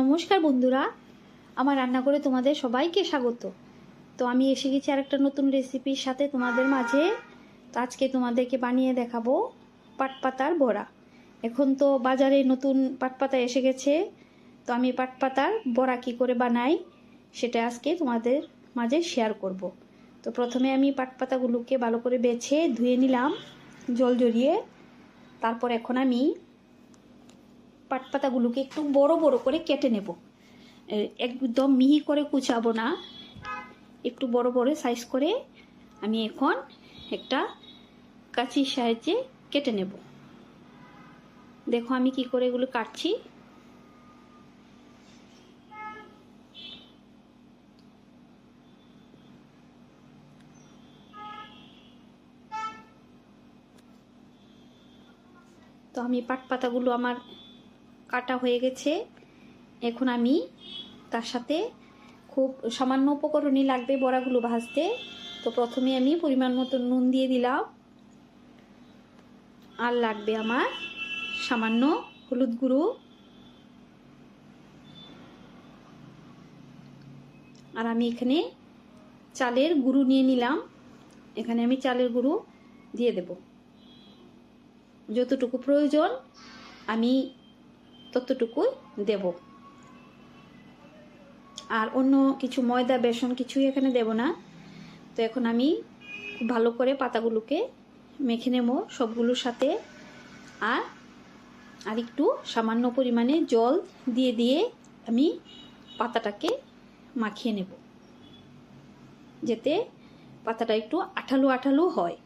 নমস্কার বন্ধুরা। আমার রান্না করে তোমাদের সবাইকে স্বাগত। তো আমি এসে গেছি আর একটা নতুন রেসিপির সাথে তোমাদের মাঝে। তো আজকে তোমাদেরকে বানিয়ে দেখাবো পাটপাতার বড়া। এখন তো বাজারে নতুন পাটপাতা এসে গেছে। তো আমি পাটপাতার বড়া কি করে বানাই সেটা আজকে তোমাদের মাঝে শেয়ার করব। তো প্রথমে আমি পাটপাতাগুলোকে ভালো করে বেছে ধুয়ে নিলাম, জল জড়িয়ে তারপর এখন আমি পাটপাতাগুলোকে একটু বড় বড় করে কেটে নেব। একদম মিহি করে কুচাবো না। একটু বড় বড় সাইজ করে আমি এখন একটা কাঁচির সাহায্যে কেটে নেব। দেখো আমি কি করে এগুলো কাটছি। তো আমি পাট পাতাগুলো আমার কাটা হয়ে গেছে। এখন আমি তার সাথে খুব সামান্য উপকরণই লাগবে বড়াগুলো ভাজতে। তো প্রথমে আমি পরিমাণ মতো নুন দিয়ে দিলাম। আর লাগবে আমার সামান্য হলুদ গুঁড়ো। আর আমি এখানে চালের গুঁড়ো নিয়ে নিলাম। এখানে আমি চালের গুঁড়ো দিয়ে দেবো। যতটুকু প্রয়োজন আমি ততটুকুই দেব। আর অন্য কিছু ময়দা, বেসন কিছুই এখানে দেব না। তো এখন আমি খুব ভালো করে পাতাগুলোকে মেখে নেব সবগুলোর সাথে। আর আর একটু সামান্য পরিমাণে জল দিয়ে দিয়ে আমি পাতাটাকে মাখিয়ে নেব। যাতে পাতাটা একটু আঠালো আঠালো হয়।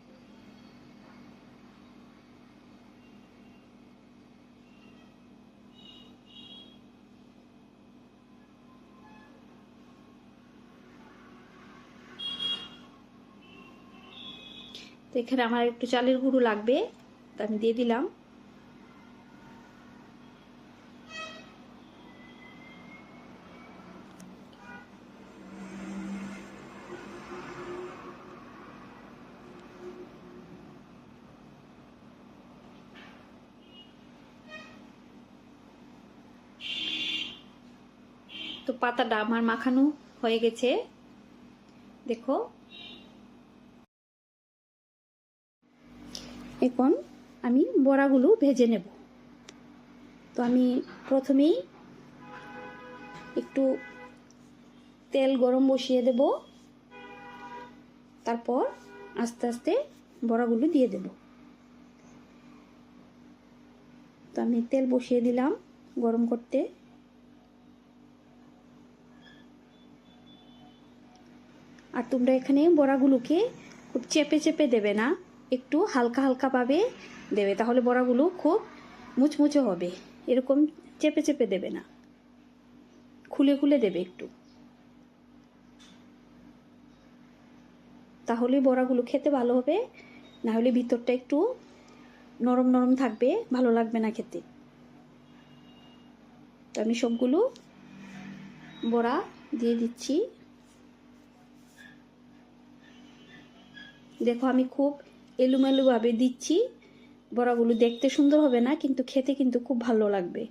তো এখানে আমার একটু চালের গুঁড়ো লাগবে, তা আমি দিয়ে দিলাম। তো পাতাটা আমার মাখানো হয়ে গেছে। দেখো এখন আমি বড়াগুলো ভেজে নেব। তো আমি প্রথমেই একটু তেল গরম বসিয়ে দেব। তারপর আস্তে আস্তে বড়াগুলো দিয়ে দেব। তো আমি তেল বসিয়ে দিলাম গরম করতে। আর তোমরা এখানে বড়াগুলোকে খুব চেপে চেপে দেবে না। একটু হালকা হালকা পাবে দেবে, তাহলে বড়াগুলো খুব মুচমুচে হবে। এরকম চেপে চেপে দেবে না। খুলে খুলে দেবে একটু। তাহলে বড়াগুলো খেতে ভালো হবে। না হলে ভিতরটা একটু নরম নরম থাকবে, ভালো লাগবে না খেতে। তো আমি সবগুলো বড়া দিয়ে দিচ্ছি। দেখো আমি খুব এলোমেলোভাবে দিচ্ছি। বড়াগুলো দেখতে সুন্দর হবে না, কিন্তু খেতে কিন্তু খুব ভালো লাগবে।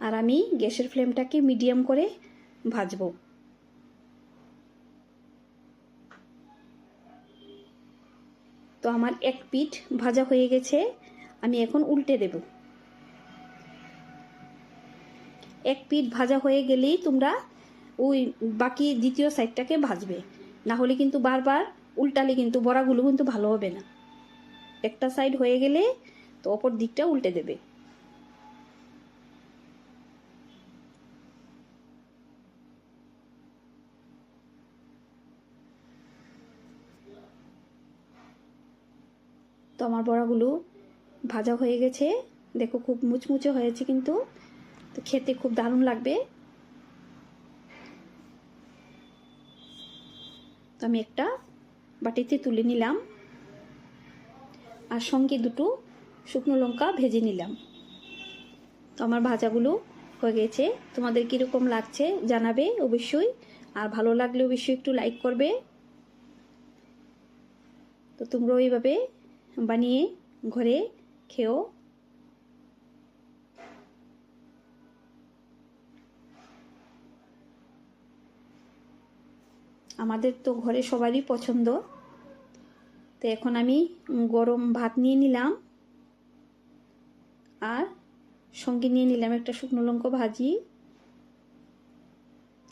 আর আমি গ্যাসের ফ্লেমটাকে মিডিয়াম করে ভাজবো। তো আমার এক পিঠ ভাজা হয়ে গেছে, আমি এখন উল্টে দেব। এক পিঠ ভাজা হয়ে গেলেই তোমরা ওই বাকি দ্বিতীয় সাইডটাকে ভাজবে। না হলে কিন্তু বারবার উল্টালে কিন্তু বড়াগুলো কিন্তু ভালো হবে না। একটা সাইড হয়ে গেলে তো অপর দিকটা উল্টে দেবে। তো আমার বড়াগুলো ভাজা হয়ে গেছে। দেখো খুব মুচমুচে হয়েছে কিন্তু। খেতে খুব দারুণ লাগবে। তো আমি একটা বাটিতে তুলে নিলাম আর সঙ্গে দুটো শুকনো লঙ্কা ভেজে নিলাম। তো আমার ভাজাগুলো হয়ে গেছে। তোমাদের কীরকম লাগছে জানাবে অবশ্যই। আর ভালো লাগলে অবশ্যই একটু লাইক করবে। তো তোমরাও এইভাবে বানিয়ে ঘরে খেও। আমাদের তো ঘরে সবারই পছন্দ। তো এখন আমি গরম ভাত নিয়ে নিলাম। আর সঙ্গে নিয়ে নিলাম একটা শুকনো লঙ্কা ভাজি।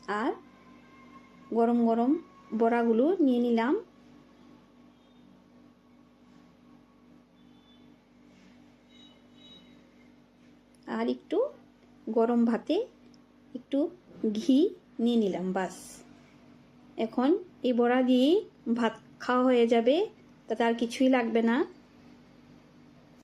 আর গরম গরম বড়াগুলো নিয়ে নিলাম। আর একটু গরম ভাতে একটু ঘি নিয়ে নিলাম, বাস। এখন এই বড়া দিয়েই ভাত খাওয়া হয়ে যাবে তাতে আর কিছুই লাগবে না।